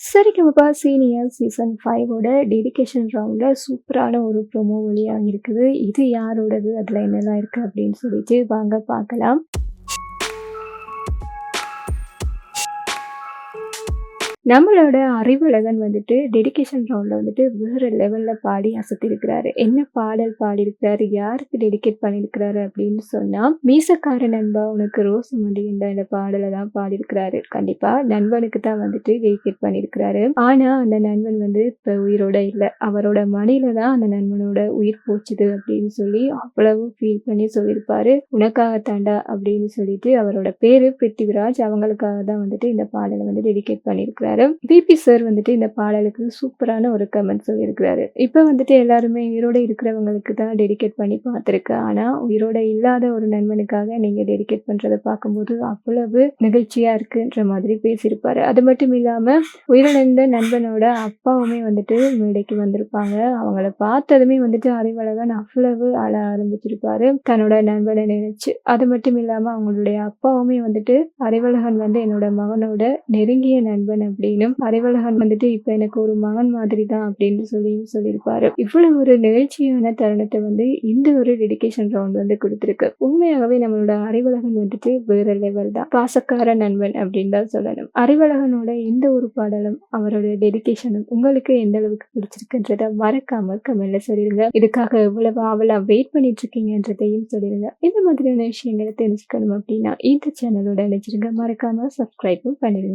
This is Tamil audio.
சரிகமபா சீனியர் சீசன் ஃபைவோட டெடிகேஷன் ரவுண்டில் சூப்பரான ஒரு ப்ரோமோ வழியாக இருக்குது இது யாரோடது? அதில் என்னெல்லாம் இருக்குது அப்படின்னு சொல்லிட்டு வாங்க பார்க்கலாம். நம்மளோட அறிவழகன் வந்துட்டு டெடிகேஷன் ரவுண்டில் வந்துட்டு வேறு லெவலில் பாடி அசத்திருக்கிறாரு. என்ன பாடல் பாடியிருக்கிறாரு? யாருக்கு டெடிகேட் பண்ணியிருக்கிறாரு அப்படின்னு சொன்னால் மீசக்கார நண்பா உனக்கு ரோஸ் முடிகின்ற இந்த பாடலை தான் பாடியிருக்கிறாரு. கண்டிப்பாக நண்பனுக்கு தான் வந்துட்டு டெடிகேட் பண்ணியிருக்கிறாரு. ஆனால் அந்த நண்பன் வந்து இப்போ உயிரோட இல்லை. அவரோட மடியில தான் அந்த நண்பனோட உயிர் போச்சுது அப்படின்னு சொல்லி அவ்வளவு ஃபீல் பண்ணி சொல்லியிருப்பாரு. உனக்காக தாண்டா அப்படின்னு சொல்லிட்டு அவரோட பேரு பிருத்திவிராஜ் அவங்களுக்காக தான் வந்துட்டு இந்த பாடலை வந்து டெடிகேட் பண்ணியிருக்கிறாரு. பிபி சார் வந்துட்டு இந்த பாடலுக்கு சூப்பரான ஒரு கமெண்ட் சொல்லியிருக்கிறாரு இப்போ வந்துட்டு எல்லாருமே உயிரோட இருக்கிறவங்களுக்கு தான் டெடிகேட் பண்ணி பார்த்துருக்கு. ஆனால் உயிரோட இல்லாத ஒரு நண்பனுக்காக நீங்கள் டெடிகேட் பண்ணுறதை பார்க்கும்போது அவ்வளவு நிகழ்ச்சியாக இருக்குன்ற மாதிரி பேசியிருப்பாரு. அது மட்டும் இல்லாமல் உயிரிழந்த நண்பனோட அப்பாவுமே வந்துட்டு மேடைக்கு வந்திருப்பாங்க. அவங்கள பார்த்ததுமே வந்துட்டு அறிவழகன் அவ்வளவு அழ ஆரம்பிச்சிருப்பாரு. தன்னோட நண்பனை நினைச்சு. அது மட்டும் இல்லாமல் அவங்களுடைய அப்பாவுமே வந்துட்டு அறிவழகன் வந்து என்னோட மகனோட நெருங்கிய நண்பன் அப்படின்னும் அறிவழகன் வந்துட்டு இப்போ எனக்கு ஒரு மகன் மாதிரி தான் அப்படின்னு சொல்லியும் சொல்லியிருப்பாரு. இவ்வளவு ஒரு நிகழ்ச்சியான தருணத்தை வந்து இந்த ஒரு டெடிகேஷன் ரவுண்ட் வந்து கொடுத்துருக்கு. உண்மையாகவே நம்மளோட அறிவழகன் வந்துட்டு வேற லெவல் தான். பாசக்கார நண்பன் அப்படின்னு தான் சொல்லணும். அறிவழகனோட எந்த ஒரு பாடலும் அவரோட டெடிகேஷனும் உங்களுக்கு எந்த அளவுக்கு பிடிச்சிருக்குன்றத மறக்காம கமெண்ட்ல சொல்லிடுங்க இதுக்காக எவ்வளவு ஆவலா வெயிட் பண்ணிட்டு இருக்கீங்கன்றதையும் சொல்லிடுங்க இந்த மாதிரியான விஷயங்களை தெரிஞ்சுக்கணும் அப்படின்னா இந்த சேனலோட நினைச்சிருங்க. மறக்காம சப்ஸ்கிரைபும் பண்ணிடுங்க